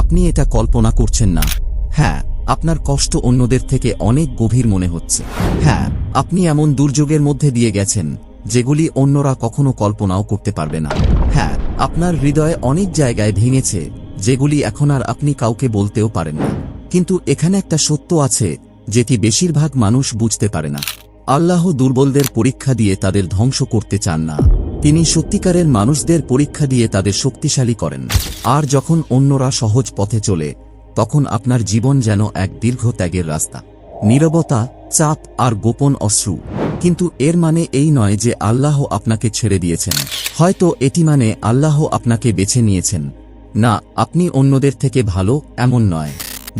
আপনি এটা কল্পনা করছেন না। হ্যাঁ আপনার কষ্ট অন্যদের থেকে অনেক গভীর মনে হচ্ছে। হ্যাঁ আপনি এমন দুর্যোগের মধ্যে দিয়ে গেছেন, যেগুলি অন্যরা কখনো কল্পনাও করতে পারবে না। হ্যাঁ আপনার হৃদয়ে অনেক জায়গায় ভেঙেছে, যেগুলি এখন আর আপনি কাউকে বলতেও পারেন না। কিন্তু এখানে একটা সত্য আছে, যেটি বেশিরভাগ মানুষ বুঝতে পারে না। আল্লাহ দুর্বলদের পরীক্ষা দিয়ে তাদের ধ্বংস করতে চান না। তিনি সত্যিকারের মানুষদের পরীক্ষা দিয়ে তাদের শক্তিশালী করেন। আর যখন অন্যরা সহজ পথে চলে, তখন আপনার জীবন যেন এক দীর্ঘ ত্যাগের রাস্তা। নীরবতা, চাপ আর গোপন অশ্রু। কিন্তু এর মানে এই নয় যে আল্লাহ আপনাকে ছেড়ে দিয়েছেন। হয়তো এটি মানে আল্লাহ আপনাকে বেছে নিয়েছেন। না, আপনি অন্যদের থেকে ভালো এমন নয়।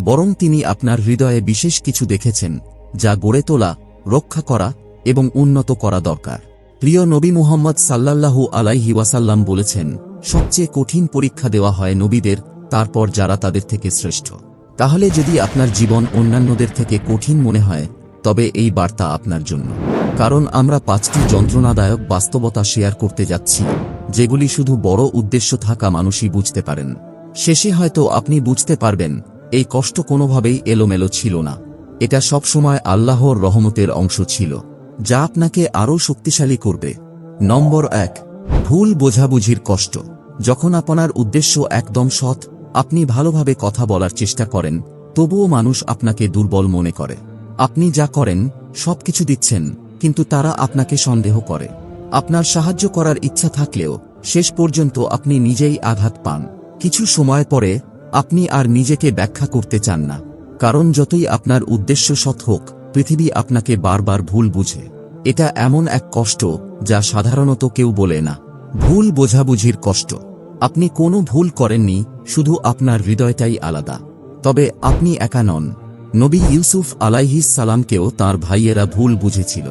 বরং তিনি আপনার হৃদয়ে বিশেষ কিছু দেখেছেন, যা গড়ে তোলা, রক্ষা করা এবং উন্নত করা দরকার। প্রিয় নবী মুহাম্মদ সাল্লাল্লাহু আলাইহি ওয়াসাল্লাম বলেছেন, সবচেয়ে কঠিন পরীক্ষা দেওয়া হয় নবীদের, তারপর যারা তাদের থেকে শ্রেষ্ঠ। তাহলে যদি আপনার জীবন অন্যান্যদের থেকে কঠিন মনে হয়, তবে এই বার্তা আপনার জন্য। কারণ আমরা পাঁচটি যন্ত্রণাদায়ক বাস্তবতা শেয়ার করতে যাচ্ছি, যেগুলি শুধু বড় উদ্দেশ্য থাকা মানুষই বুঝতে পারেন। শেষে হয়তো আপনি বুঝতে পারবেন, এই কষ্ট কোনোভাবেই এলোমেলো ছিল না। এটা সবসময় আল্লাহর রহমতের অংশ ছিল। যা আপনাকে আরও শক্তিশালী করবে। নম্বর এক, ভুল বোঝাবুঝির কষ্ট। যখন আপনার উদ্দেশ্য একদম সৎ, আপনি ভালোভাবে কথা বলার চেষ্টা করেন, তবুও মানুষ আপনাকে দুর্বল মনে করে। আপনি যা করেন, সবকিছু দিচ্ছেন, কিন্তু তারা আপনাকে সন্দেহ করে। আপনার সাহায্য করার ইচ্ছা থাকলেও, শেষ পর্যন্ত আপনি নিজেই আঘাত পান। কিছু সময় পরে, আপনি আর নিজেকে ব্যাখ্যা করতে চান না। কারণ যতই আপনার উদ্দেশ্য সৎ হোক পৃথিবী আপনাকে বারবার ভুল বুঝে। এটা এমন এক কষ্ট যা সাধারণত কেউ বলে না। ভুল বোঝাবুঝির কষ্ট। আপনি কোনো ভুল করেননি, শুধু আপনার হৃদয়টাই আলাদা। তবে আপনি একা নন। নবী ইউসুফ আলাইহিস সালামকেও তাঁর ভাইয়েরা ভুল বুঝেছিল।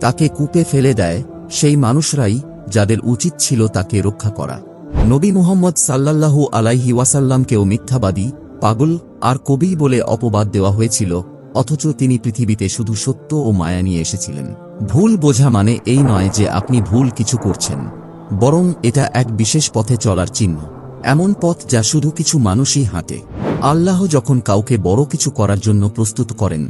তাকে কূপে ফেলে দেয় সেই মানুষরাই যাদের উচিত ছিল তাকে রক্ষা করা। নবী মুহাম্মদ সাল্লাল্লাহু আলাইহি ওয়াসাল্লামকেও মিথ্যাবাদী, পাগল আর কবি বলে অপবাদ দেওয়া হয়েছিল অথচ তিনি পৃথিবীতে শুধু সত্য ও মায়া নিয়ে এসেছিলেন। ভুল বোঝা মানে এই নয় যে আপনি ভুল কিছু করছেন। বরং এটা এক বিশেষ পথে চলার চিহ্ন। এমন পথ যা শুধু কিছু মানুষই হাঁটে। আল্লাহ যখন কাউকে বড় কিছু করার জন্য প্রস্তুত করেন,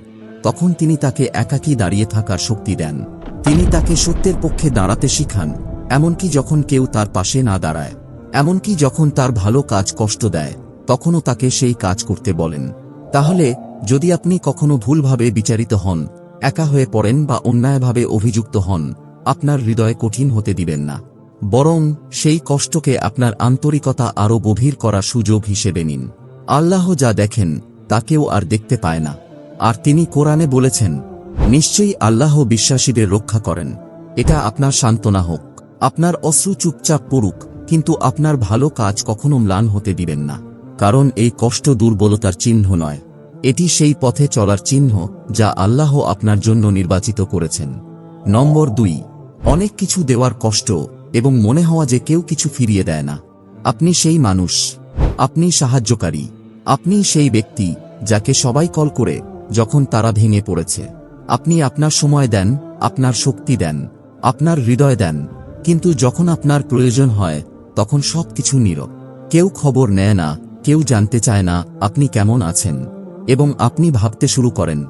তখন তিনি তাকে একাকী দাঁড়িয়ে থাকার শক্তি দেন। তিনি তাকে সত্যের পক্ষে দাঁড়াতে শিখান, এমনকি যখন কেউ তার পাশে না দাঁড়ায়, এমনকি যখন তার ভালো কাজ কষ্ট দেয়, তখনও তাকে সেই কাজ করতে বলেন। তাহলে যদি আপনি কখনো ভুলভাবে বিচারিত হন, একা হয়ে পড়েন বা অন্যায়ভাবে অভিযুক্ত হন, আপনার হৃদয় কঠিন হতে দিবেন না। বরং সেই কষ্টকে আপনার আন্তরিকতা আরও গভীর করার সুযোগ হিসেবে নিন। আল্লাহ যা দেখেন, তা কেউ আর দেখতে পায় না। আর তিনি কোরআনে বলেছেন, নিশ্চয়ই আল্লাহ বিশ্বাসীদের রক্ষা করেন। এটা আপনার সান্ত্বনা হোক। আপনার অশ্রু চুপচাপ পড়ুক, কিন্তু আপনার ভালো কাজ কখনো ম্লান হতে দিবেন না। কারণ এই কষ্ট দুর্বলতার চিহ্ন নয়। এটি সেই পথে চলার চিহ্ন যা আল্লাহ আপনার জন্য নির্বাচিত করেছেন। নম্বর দুই, অনেক কিছু দেওয়ার কষ্ট এবং মনে হওয়া যে কেউ কিছু ফিরিয়ে দেয় না। আপনি সেই মানুষ, আপনি সাহায্যকারী, আপনি সেই ব্যক্তি যাকে সবাই কল করে যখন তারা ভেঙে পড়েছে। আপনি আপনার সময় দেন, আপনার শক্তি দেন, আপনার হৃদয় দেন, কিন্তু যখন আপনার প্রয়োজন হয়, তখন সব কিছু নীরব। কেউ খবর নেয় না, কেউ জানতে চায় না, আপনি কেমন আছেন। এবং আপনি ভাবতে শুরু করেন,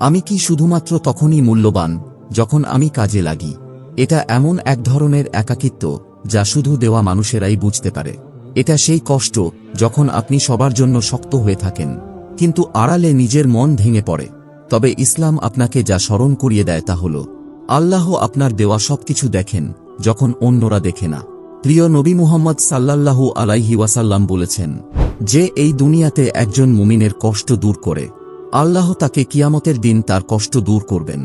আমি কি শুধুমাত্র তখনই মূল্যবান, যখন আমি কাজে লাগি? এটা এমন এক ধরনের একাকিত্ব, যা শুধু দেওয়া মানুষেরাই বুঝতে পারে। এটা সেই কষ্ট, যখন আপনি সবার জন্য শক্ত হয়ে থাকেন, কিন্তু আড়ালে নিজের মন ভেঙে পড়ে। তবে ইসলাম আপনাকে যা স্মরণ করিয়ে দেয় তা হল, আল্লাহ আপনার দেওয়া সবকিছু দেখেন, যখন অন্যরা দেখে না। প্রিয় নবী মুহাম্মদ সাল্লাল্লাহু আলাইহি ওয়াসাল্লাম বলেছেন, যে এই দুনিয়াতে একজন মুমিনের কষ্ট দূর করে, আল্লাহ তাকে কিয়ামতের দিন তার কষ্ট দূর করবেন।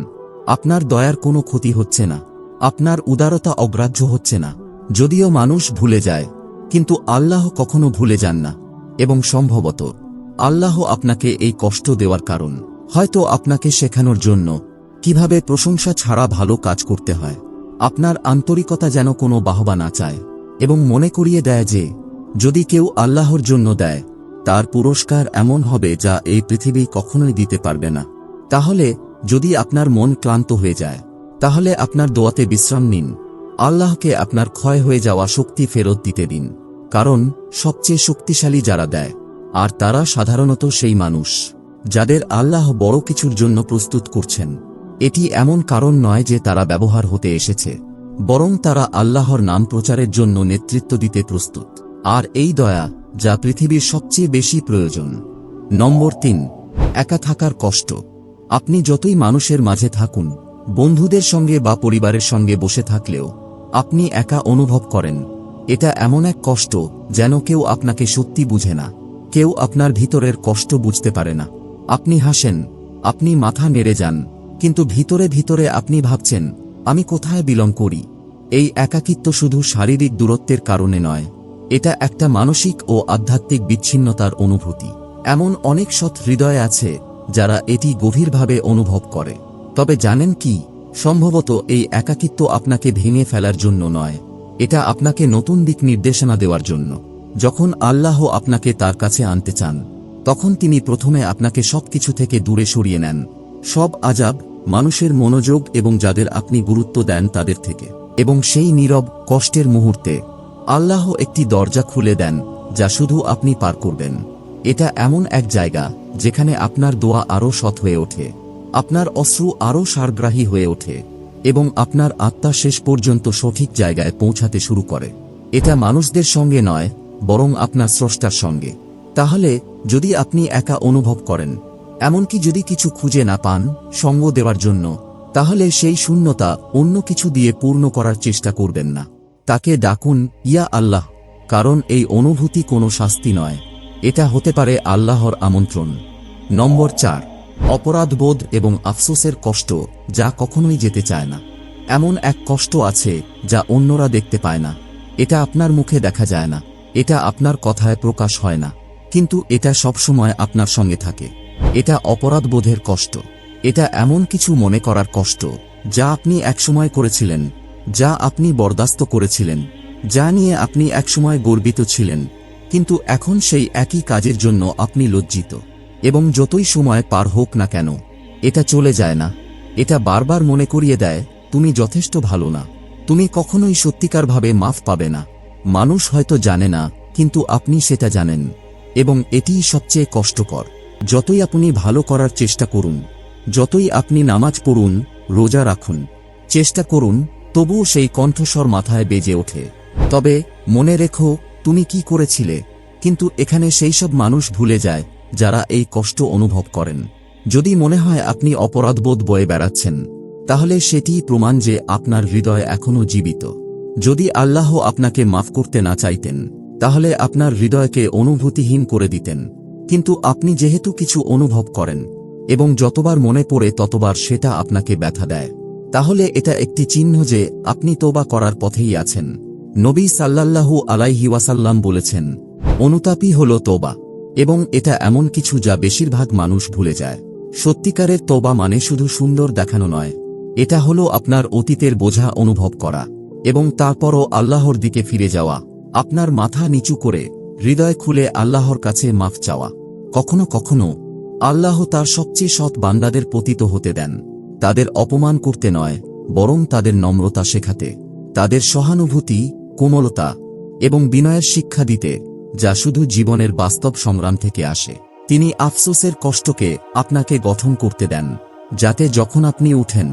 আপনার দয়ার কোনো ক্ষতি হচ্ছে না, আপনার উদারতা অগ্রাহ্য হচ্ছে না। যদিও মানুষ ভুলে যায়, কিন্তু আল্লাহ কখনো ভুলে যান না। এবং সম্ভবত, আল্লাহ আপনাকে এই কষ্ট দেওয়ার কারণ। হয়তো আপনাকে শেখানোর জন্য কীভাবে প্রশংসা ছাড়া ভালো কাজ করতে হয়। আপনার আন্তরিকতা যেন কোনো বাহবা না চায়। এবং মনে করিয়ে দেয় যে, যদি কেউ আল্লাহর জন্য দেয়, তার পুরস্কার এমন হবে যা এই পৃথিবী কখনোই দিতে পারবে না। তাহলে, যদি আপনার মন ক্লান্ত হয়ে যায়, তাহলে আপনার দোয়াতে বিশ্রাম নিন। আল্লাহকে আপনার ক্ষয় হয়ে যাওয়া শক্তি ফেরত দিতে দিন। কারণ, সবচেয়ে শক্তিশালী যারা দেয়, আর তারা সাধারণত সেই মানুষ, যাদের আল্লাহ বড় কিছুর জন্য প্রস্তুত করছেন। এটি এমন কারণ নয় যে তারা ব্যবহার হতে এসেছে। বরং তারা আল্লাহর নাম প্রচারের জন্য নেতৃত্ব দিতে প্রস্তুত। আর এই দয়া, যা পৃথিবীর সবচেয়ে বেশি প্রয়োজন। নম্বর তিন, একা থাকার কষ্ট। আপনি যতই মানুষের মাঝে থাকুন, বন্ধুদের সঙ্গে বা পরিবারের সঙ্গে বসে থাকলেও, আপনি একা অনুভব করেন। এটা এমন এক কষ্ট, যেন কেউ আপনাকে সত্যি বুঝে না। কেউ আপনার ভিতরের কষ্ট বুঝতে পারে না। আপনি হাসেন, আপনি মাথা নেড়ে যান, কিন্তু ভিতরে ভিতরে আপনি ভাবছেন আমি কোথায় বিলং করি? এই একাকিত্ব শুধু শারীরিক দূরত্বের কারণে নয়, এটা একটা মানসিক ও আধ্যাত্মিক বিচ্ছিন্নতার অনুভূতি। এমন অনেক সৎ হৃদয় আছে যারা এটি গভীরভাবে অনুভব করে। তবে জানেন কি, সম্ভবত এই একাকিত্ব আপনাকে ভেঙে ফেলার জন্য নয়, এটা আপনাকে নতুন দিক নির্দেশনা দেওয়ার জন্য। যখন আল্লাহ আপনাকে তার কাছে আনতে চান, তখন তিনি প্রথমে আপনাকে সবকিছু থেকে দূরে সরিয়ে নেন। সব আজাব মানুষের মনোযোগ এবং যাদের আপনি গুরুত্ব দেন তাদের থেকে। এবং সেই নীরব, কষ্টের মুহূর্তে আল্লাহ একটি দরজা খুলে দেন, যা শুধু আপনি পার করবেন। এটা এমন এক জায়গা, যেখানে আপনার দোয়া আরও সৎ হয়ে ওঠে, আপনার অশ্রু আরও সারগ্রাহী হয়ে ওঠে, এবং আপনার আত্মা শেষ পর্যন্ত সঠিক জায়গায় পৌঁছাতে শুরু করে। এটা মানুষদের সঙ্গে নয়, বরং আপনার স্রষ্টার সঙ্গে। তাহলে, যদি আপনি একা অনুভব করেন এমনকি যদি কিছু খুঁজে না পান সঙ্গ দেওয়ার জন্য, তাহলে সেই শূন্যতা অন্য কিছু দিয়ে পূর্ণ করার চেষ্টা করবেন না। তাকে ডাকুন, ইয়া আল্লাহ! কারণ এই অনুভূতি কোনো শাস্তি নয়। এটা হতে পারে আল্লাহর আমন্ত্রণ। নম্বর চার, অপরাধবোধ এবং আফসোসের কষ্ট যা কখনোই যেতে চায় না। এমন এক কষ্ট আছে যা অন্যরা দেখতে পায় না। এটা আপনার মুখে দেখা যায় না। এটা আপনার কথায় প্রকাশ হয় না। কিন্তু এটা সবসময় আপনার সঙ্গে থাকে। এটা অপরাধবোধের কষ্ট। এটা এমন কিছু মনে করার কষ্ট, যা আপনি একসময় করেছিলেন, যা আপনি বরদাস্ত করেছিলেন, যা নিয়ে আপনি একসময় গর্বিত ছিলেন, কিন্তু এখন সেই একই কাজের জন্য আপনি লজ্জিত। এবং যতই সময় পার হোক না কেন, এটা চলে যায় না। এটা বারবার মনে করিয়ে দেয়, তুমি যথেষ্ট ভালো না। তুমি কখনোই সত্যিকারভাবে মাফ পাবে না। মানুষ হয়তো জানে না, কিন্তু আপনি সেটা জানেন। এবং এটিই সবচেয়ে কষ্টকর। যতই আপনি ভালো করার চেষ্টা করুন, যতই আপনি নামাজ পড়ুন, রোজা রাখুন, চেষ্টা করুন, তবুও সেই কণ্ঠস্বর মাথায় বেজে ওঠে। তবে মনে রেখো, তুমি কি করেছিলে? কিন্তু এখানে সেই সব মানুষ ভুলে যায়, যারা এই কষ্ট অনুভব করেন। যদি মনে হয় আপনি অপরাধবোধ বয়ে বেড়াচ্ছেন, তাহলে সেটিই প্রমাণ যে আপনার হৃদয় এখনও জীবিত। যদি আল্লাহ আপনাকে মাফ করতে না চাইতেন, তাহলে আপনার হৃদয়কে অনুভূতিহীন করে দিতেন। কিন্তু আপনি যেহেতু কিছু অনুভব করেন, এবং যতবার মনে পড়ে ততবার সেটা আপনাকে ব্যথা দেয়। তাহলে এটা একটি চিহ্ন যে আপনি তোবা করার পথেই আছেন। নবী সাল্লাল্লাহু আলাইহি ওয়াসাল্লাম বলেছেন, অনুতাপই হল তোবা, এবং এটা এমন কিছু যা বেশিরভাগ মানুষ ভুলে যায়। সত্যিকারের তোবা মানে শুধু সুন্দর দেখানো নয়, এটা হলো আপনার অতীতের বোঝা অনুভব করা, এবং তারপরও আল্লাহর দিকে ফিরে যাওয়া, আপনার মাথা নিচু করে হৃদয় খুলে আল্লাহর কাছে মাফ চাওয়া। কখনো কখনো আল্লাহ তার সবচেয়ে সৎ বান্দাদের পতিত হতে দেন। তাদের অপমান করতে নয়, বরং তাদের নম্রতা শেখাতে, তাদের সহানুভূতি, কোমলতা এবং বিনয়ের শিক্ষা দিতে, যা শুধু জীবনের বাস্তব সংগ্রাম থেকে আসে। তিনি আফসোসের কষ্টকে আপনাকে গঠন করতে দেন, যাতে যখন আপনি উঠেন,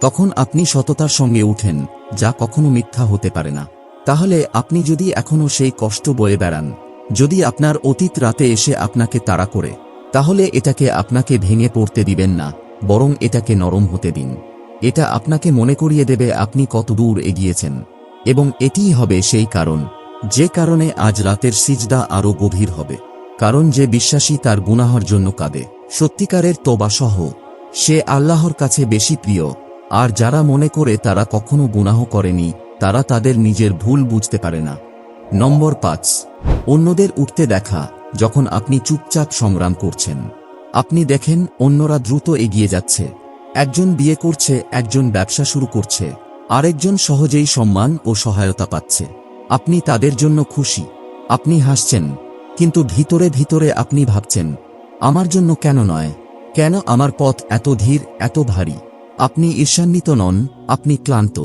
তখন আপনি সততার সঙ্গে উঠেন, যা কখনো মিথ্যা হতে পারে না। তাহলে আপনি যদি এখনও সেই কষ্ট বয়ে বেড়ান যদি আপনার অতীত রাতে এসে আপনাকে তাড়া করে, তাহলে এটাকে আপনাকে ভেঙে পড়তে দিবেন না, বরং এটাকে নরম হতে দিন। এটা আপনাকে মনে করিয়ে দেবে আপনি কত দূর এগিয়েছেন। এবং এটিই হবে সেই কারণ, যে কারণে আজ রাতের সিজদা আরও গভীর হবে। কারণ যে বিশ্বাসী তার গুনাহর জন্য কাঁদে, সত্যিকারের তোবাসহ সে আল্লাহর কাছে বেশি প্রিয়। আর যারা মনে করে তারা কখনো গুনাহ করেনি, তারা তাদের নিজের ভুল বুঝতে পারে না। নম্বর পাঁচ। অন্যদের উঠতে দেখা যখন আপনি চুপচাপ সংগ্রাম করছেন। আপনি দেখেন, অন্যরা দ্রুত এগিয়ে যাচ্ছে। একজন বিয়ে করছে, একজন ব্যবসা শুরু করছে। আরেকজন সহজেই সম্মান ও সহায়তা পাচ্ছে। আপনি তাদের জন্য খুশি। আপনি হাসছেন, কিন্তু ভিতরে ভিতরে আপনি ভাবছেন, আমার জন্য কেন নয়? কেন আমার পথ এত ধীর, এত ভারী? আপনি ঈর্ষান্বিত নন, আপনি ক্লান্ত।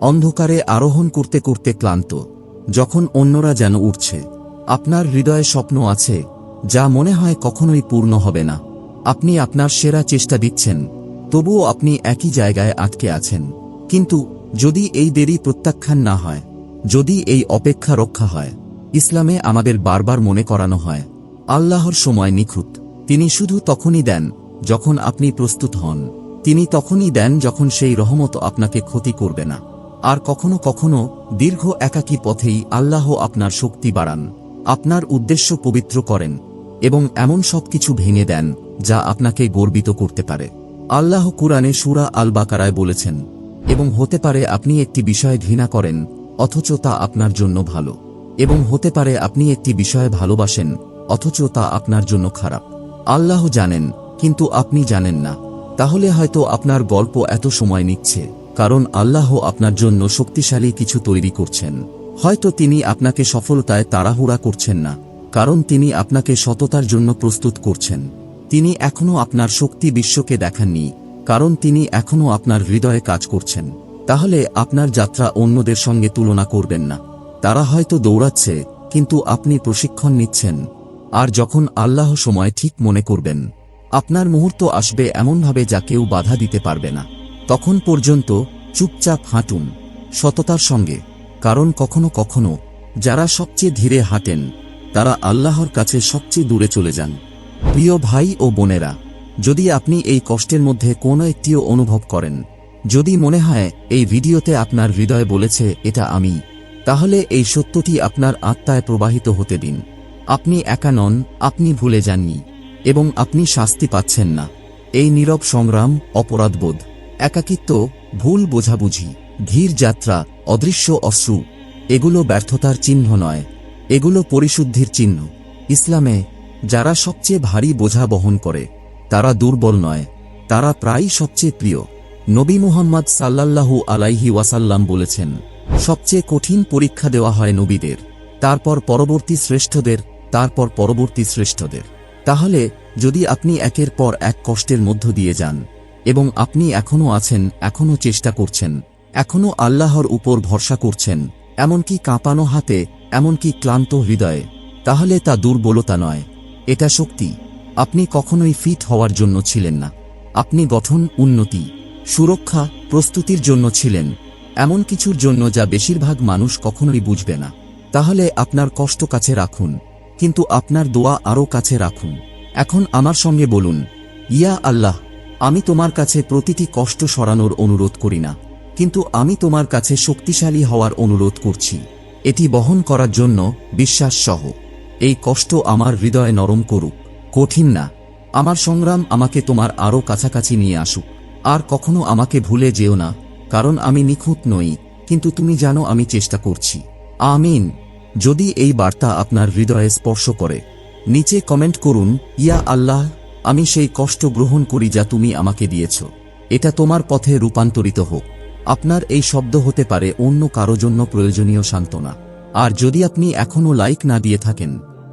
অন্ধকারে আরোহণ করতে করতে ক্লান্ত। যখন অন্যরা যেন উঠছে, আপনার হৃদয়ে স্বপ্ন আছে, যা মনে হয় কখনোই পূর্ণ হবে না। আপনি আপনার সেরা চেষ্টা দিচ্ছেন, তবুও আপনি একই জায়গায় আটকে আছেন। কিন্তু, যদি এই দেরি প্রত্যাখ্যান না হয়, যদি এই অপেক্ষা রক্ষা হয়, ইসলামে আমাদের বারবার মনে করানো হয়, আল্লাহর সময় নিখুঁত। তিনি শুধু তখনই দেন, যখন আপনি প্রস্তুত হন। তিনি তখনই দেন যখন সেই রহমত আপনাকে ক্ষতি করবে না। আর কখনো কখনো দীর্ঘ একাকী পথেই আল্লাহ আপনার শক্তি বাড়ান, আপনার উদ্দেশ্য পবিত্র করেন এবং এমন সব কিছু ভেঙে দেন যা আপনাকে গর্বিত করতে পারে। আল্লাহ কুরআনে সুরা আল বাকারায় বলেছেন, এবং হতে পারে আপনি একটি বিষয়ে ঘৃণা করেন, অথচ তা আপনার জন্য ভালো। এবং হতে পারে আপনি একটি বিষয়ে ভালোবাসেন, অথচ তা আপনার জন্য খারাপ। আল্লাহ জানেন, কিন্তু আপনি জানেন না। তাহলে হয়তো আপনার গল্প এত সময় নিচ্ছে। কারণ আল্লাহ আপনার জন্য শক্তিশালী কিছু তৈরি করছেন। হয়তো তিনি আপনাকে সফলতায় তাড়াহুড়া করছেন না, কারণ তিনি আপনাকে সততার জন্য প্রস্তুত করছেন। তিনি এখনও আপনার শক্তি বিশ্বকে দেখাননি, কারণ তিনি এখনও আপনার হৃদয়ে কাজ করছেন। তাহলে আপনার যাত্রা অন্যদের সঙ্গে তুলনা করবেন না। তারা হয়তো দৌড়াচ্ছে, কিন্তু আপনি প্রশিক্ষণ নিচ্ছেন, আর যখন আল্লাহ সময় ঠিক মনে করবেন, আপনার মুহূর্ত আসবে এমনভাবে যা কেউ বাধা দিতে পারবে না। তখন পর্যন্ত চুপচাপ হাঁটুন সততার সঙ্গে, কারণ কখনো কখনো যারা সবচেয়ে ধীরে হাঁটেন, তারা আল্লাহর কাছে সবচেয়ে দূরে চলে যান। প্রিয় ভাই ও বোনেরা, যদি আপনি এই কষ্টের মধ্যে কোনো একটিও অনুভব করেন, যদি মনে হয় এই ভিডিওতে আপনার হৃদয় বলেছে এটা আমি, তাহলে এই সত্যটি আপনার আত্মায় প্রবাহিত হতে দিন। আপনি একা নন, আপনি ভুলে যাননি, এবং আপনি শাস্তি পাচ্ছেন না। এই নীরব সংগ্রাম, অপরাধবোধ। একাকিত্ব, ভুল বোঝাবুঝি, ধীর যাত্রা, অদৃশ্য অশ্রু, এগুলো ব্যর্থতার চিহ্ন নয়, এগুলো পরিশুদ্ধির চিহ্ন। ইসলামে, যারা সবচেয়ে ভারী বোঝা বহন করে, তারা দুর্বল নয়, তারা প্রায়ই সবচেয়ে প্রিয়। নবী মুহাম্মদ সাল্লাল্লাহু আলাইহি ওয়াসাল্লাম বলেছেন, সবচেয়ে কঠিন পরীক্ষা দেওয়া হয় নবীদের, তারপর পরবর্তী শ্রেষ্ঠদের, তারপর পরবর্তী শ্রেষ্ঠদের। তাহলে, যদি আপনি একের পর এক কষ্টের মধ্য দিয়ে যান এবং আপনি এখনও আছেন, এখনও চেষ্টা করছেন, এখনও আল্লাহর উপর ভরসা করছেন, এমনকি কাঁপানো হাতে, এমনকি ক্লান্ত হৃদয়ে। তাহলে তা দুর্বলতা নয়, এটা শক্তি। আপনি কখনোই ফিট হওয়ার জন্য ছিলেন না। আপনি গঠন, উন্নতি, সুরক্ষা, প্রস্তুতির জন্য ছিলেন, এমন কিছুর জন্য যা বেশিরভাগ মানুষ কখনোই বুঝবে না। তাহলে আপনার কষ্ট কাছে রাখুন, কিন্তু আপনার দোয়া আরও কাছে রাখুন। এখন আমার সঙ্গে বলুন, ইয়া আল্লাহ আমি তোমার কাছে প্রতিটি কষ্ট সরানোর অনুরোধ করি না, কিন্তু আমি তোমার কাছে শক্তিশালী হওয়ার অনুরোধ করছি। এটি বহন করার জন্য বিশ্বাস সহ। এই কষ্ট আমার হৃদয়ে নরম করুক, কঠিন না। আমার সংগ্রাম আমাকে তোমার আরও কাছাকাছি নিয়ে আসুক। আর কখনো আমাকে ভুলে যেও না, কারণ আমি নিখুঁত নই, কিন্তু তুমি জানো আমি চেষ্টা করছি। আমিন। যদি এই বার্তা আপনার হৃদয়ে স্পর্শ করে, নিচে কমেন্ট করুন, ইয়া আল্লাহ। আমি সেই কষ্ট গ্রহণ করি যা তুমি আমাকে দিয়েছ। এটা তোমার পথে রূপান্তরিত হোক। আপনার এই শব্দ হতে পারে অন্য কারও জন্য প্রয়োজনীয় সান্ত্বনা। আর যদি আপনি এখনও লাইক না দিয়ে থাকেন,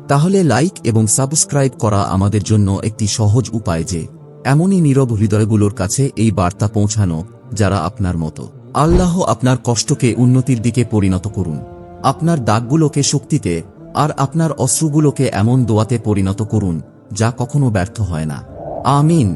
তাহলে লাইক এবং সাবস্ক্রাইব করা আমাদের জন্য একটি সহজ উপায় যে, এমনই নীরব হৃদয়গুলোর কাছে এই বার্তা পৌঁছানো যারা আপনার মতো। আল্লাহ আপনার কষ্টকে উন্নতির দিকে পরিণত করুন। আপনার দাগগুলোকে শক্তিতে আর আপনার অশ্রুগুলোকে এমন দোয়াতে পরিণত করুন যা কখনো ব্যর্থ হয় না। আমিন।